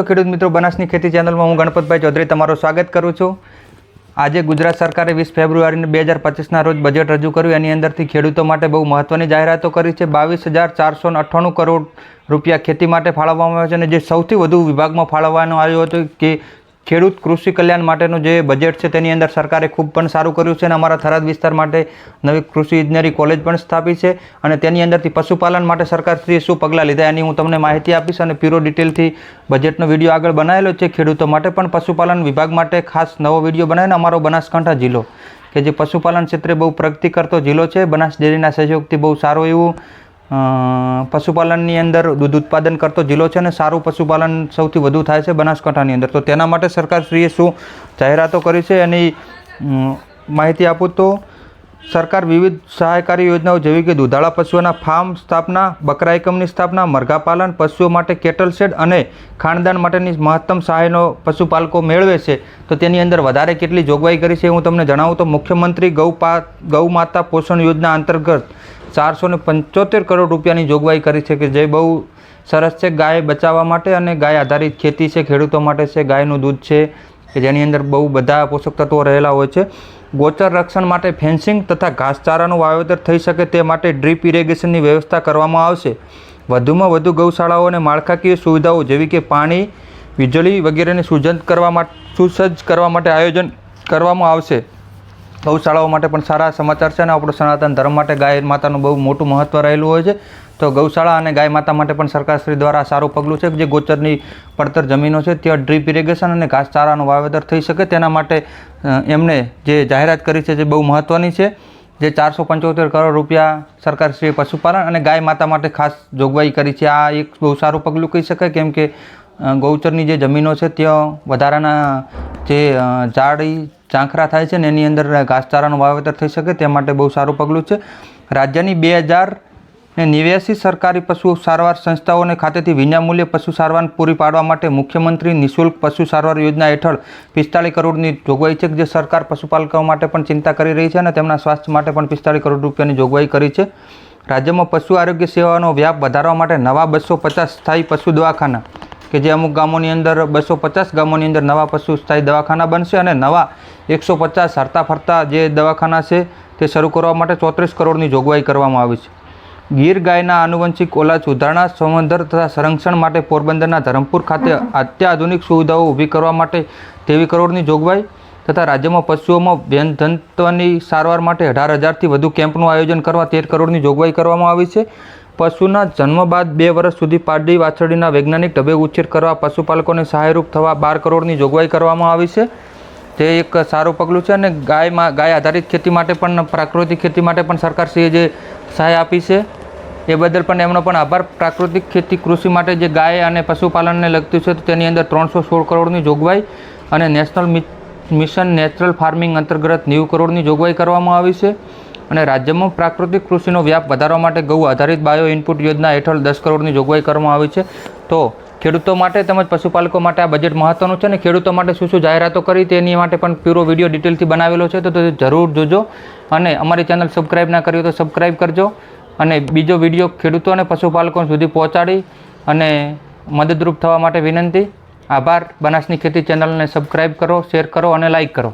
નમસ્તે ખેડૂત મિત્રો બનાસની ખેતી ચેનલમાં હું ગણપતભાઈ ચૌધરી તમારું સ્વાગત કરું છું. આજે ગુજરાત સરકારે વીસ ફેબ્રુઆરીને બે હજાર પચીસના રોજ બજેટ રજૂ કર્યું. એની અંદરથી ખેડૂતો માટે બહુ મહત્ત્વની જાહેરાતો કરી છે. બાવીસ હજાર ચારસો અઠ્ઠાણું કરોડ રૂપિયા ખેતી માટે ફાળવવામાં આવ્યો છે અને જે સૌથી વધુ વિભાગમાં ફાળવવાનું આવ્યું હતું કે ખેડૂત કૃષિ કલ્યાણ માટેનું જે બજેટ છે તેની અંદર સરકારે ખૂબ પણ સારું કર્યું છે અને અમારા થરાદ વિસ્તાર માટે નવી કૃષિ ઇજનેરી કોલેજ પણ સ્થાપી છે અને તેની અંદરથી પશુપાલન માટે સરકારશ્રીએ શું પગલાં લીધા એની હું તમને માહિતી આપીશ અને પૂરો ડિટેલથી બજેટનો વીડિયો આગળ બનાવેલો છે. ખેડૂતો માટે પણ પશુપાલન વિભાગ માટે ખાસ નવો વીડિયો બનાવીને અમારો બનાસકાંઠા જિલ્લો, કે જે પશુપાલન ક્ષેત્રે બહુ પ્રગતિ કરતો જિલ્લો છે. બનાસ ડેરીના સહયોગથી બહુ સારું એવું પશુપાલનની અંદર દૂધ ઉત્પાદન કરતો જિલ્લો છે અને સારું પશુપાલન સૌથી વધુ થાય છે બનાસકાંઠાની અંદર. તો તેના માટે સરકારશ્રીએ શું જાહેરાતો કરી છે? એની માહિતી આપું તો, સરકાર વિવિધ સહાયકારી યોજનાઓ જેવી કે દુધાળા પશુઓના ફાર્મ સ્થાપના, બકરા એકમની સ્થાપના, મરઘા પાલન, પશુઓ માટે કેટલ શેડ અને ખાનદાન માટેની મહત્તમ સહાયનો પશુપાલકો મેળવે છે. તો તેની અંદર વધારે કેટલી જોગવાઈ કરી છે હું તમને જણાવું તો મુખ્યમંત્રી ગૌ ગૌ માતા પોષણ યોજના અંતર્ગત ચારસો ને પંચોતેર કરોડ રૂપિયાની જોગવાઈ કરી છે કે જે બહુ સરસ છે ગાય બચાવવા માટે અને ગાય આધારિત ખેતી છે, ખેડૂતો માટે છે, ગાયનું દૂધ છે, કે જેની અંદર બહુ બધા પોષક તત્વો રહેલા હોય છે. ગોચર રક્ષણ માટે ફેન્સિંગ તથા ઘાસચારાનું વાવેતર થઈ શકે તે માટે ડ્રીપ ઇરિગેશનની વ્યવસ્થા કરવામાં આવશે. વધુમાં વધુ ગૌશાળાઓ અને માળખાકીય સુવિધાઓ જેવી કે પાણી, વીજળી વગેરેને સુજન કરવા માટે સુસજ્જ કરવા માટે આયોજન કરવામાં આવશે. ગૌશાળાઓ માટે પણ સારા સમાચાર છે અને આપણો સનાતન ધર્મ માટે ગાય માતાનું બહુ મોટું મહત્ત્વ રહેલું હોય છે. તો ગૌશાળા અને ગાય માતા માટે પણ સરકારશ્રી દ્વારા સારું પગલું છે જે ગોચરની પડતર જમીનો છે, ત્યાં ડ્રીપ ઇરિગેશન અને ઘાસચારાનું વાવેતર થઈ શકે. તેના માટે એમણે જે જાહેરાત કરી છે, જે બહુ મહત્ત્વની છે, જે ચારસો પંચોતેર કરોડ રૂપિયા સરકારશ્રીએ પશુપાલન અને ગાય માતા માટે ખાસ જોગવાઈ કરી છે. આ એક બહુ સારું પગલું કહી શકાય. કેમ કે ગૌચરની જે જમીનો છે, ત્યાં વધારાના જે ઝાડી ઝાંખરા થાય છે ને એની અંદર ઘાસચારાનું વાવેતર થઈ શકે તે માટે બહુ સારું પગલું છે. રાજ્યની બે હજાર ને નેવ્યાસી સરકારી પશુ સારવાર સંસ્થાઓને ખાતેથી વિનામૂલ્યે પશુ સારવાર પૂરી પાડવા માટે મુખ્યમંત્રી નિઃશુલ્ક પશુ સારવાર યોજના હેઠળ પિસ્તાળીસ કરોડની જોગવાઈ છે જે સરકાર પશુપાલકો માટે પણ ચિંતા કરી રહી છે અને તેમના સ્વાસ્થ્ય માટે પણ પિસ્તાળીસ કરોડ રૂપિયાની જોગવાઈ કરી છે. રાજ્યમાં પશુ આરોગ્ય સેવાનો વ્યાપ વધારવા માટે નવા બસો પચાસ સ્થાયી પશુ દવાખાના કે જે અમુક ગામોની અંદર બસો પચાસ ગામોની અંદર નવા પશુ સ્થાયી દવાખાના બનશે અને નવા એકસો પચાસ હરતા ફરતા જે દવાખાના છે તે શરૂ કરવા માટે ચોત્રીસ કરોડની જોગવાઈ કરવામાં આવી છે. ગીર ગાયના આનુવંશિક ઓલાદ સુધારણા સંવંધર તથા સંરક્ષણ માટે પોરબંદરના ધરમપુર ખાતે અત્યાધુનિક સુવિધાઓ ઊભી કરવા માટે તેવી કરોડની જોગવાઈ તથા રાજ્યમાં પશુઓમાં વ્યંધત્વની સારવાર માટે અઢાર હજારથી વધુ કેમ્પનું આયોજન કરવા તેર કરોડની જોગવાઈ કરવામાં આવી છે. પશુના જન્મ બાદ બે વર્ષ સુધી પાડી વાછરડીના વૈજ્ઞાનિક ઢબે ઉછેર કરવા પશુપાલકોને સહાયરૂપ થવા બાર કરોડની જોગવાઈ કરવામાં આવી છે. તે એક સારું પગલું છે અને ગાયમાં ગાય આધારિત ખેતી માટે પણ, પ્રાકૃતિક ખેતી માટે પણ સરકારશ્રીએ જે સહાય આપી છે, એ બદલ પણ એમનો પણ આભાર. પ્રાકૃતિક ખેતી કૃષિ માટે જે ગાય અને પશુપાલનને લગતું છે, તો તેની અંદર ત્રણસો સોળ કરોડની જોગવાઈ અને નેશનલ મિશન નેચરલ ફાર્મિંગ અંતર્ગત નેવું કરોડની જોગવાઈ કરવામાં આવી છે. અને રાજ્યમાં પ્રાકૃતિક કૃષિનો વ્યાપ વધારવા માટે ગૌ આધારિત બાયો ઇનપુટ યોજના હેઠળ દસ કરોડની જોગવાઈ કરવામાં આવી છે. તો ખેડૂતો માટે તેમજ પશુપાલકો માટે આ બજેટ મહત્વનું છે અને ખેડૂતો માટે શું શું જાહેરાતો કરી તેની માટે પણ પૂરો વીડિયો ડિટેલથી બનાવેલો છે. તો તે જરૂર જોજો અને અમારી ચેનલ સબસ્ક્રાઈબ ના કરી તો સબસ્ક્રાઈબ કરજો અને બીજો વીડિયો ખેડૂતો અને પશુપાલકો સુધી પહોંચાડી અને મદદરૂપ થવા માટે વિનંતી. આભાર. બનાસની ખેતી ચેનલને સબસ્ક્રાઈબ કરો, શેર કરો અને લાઈક કરો.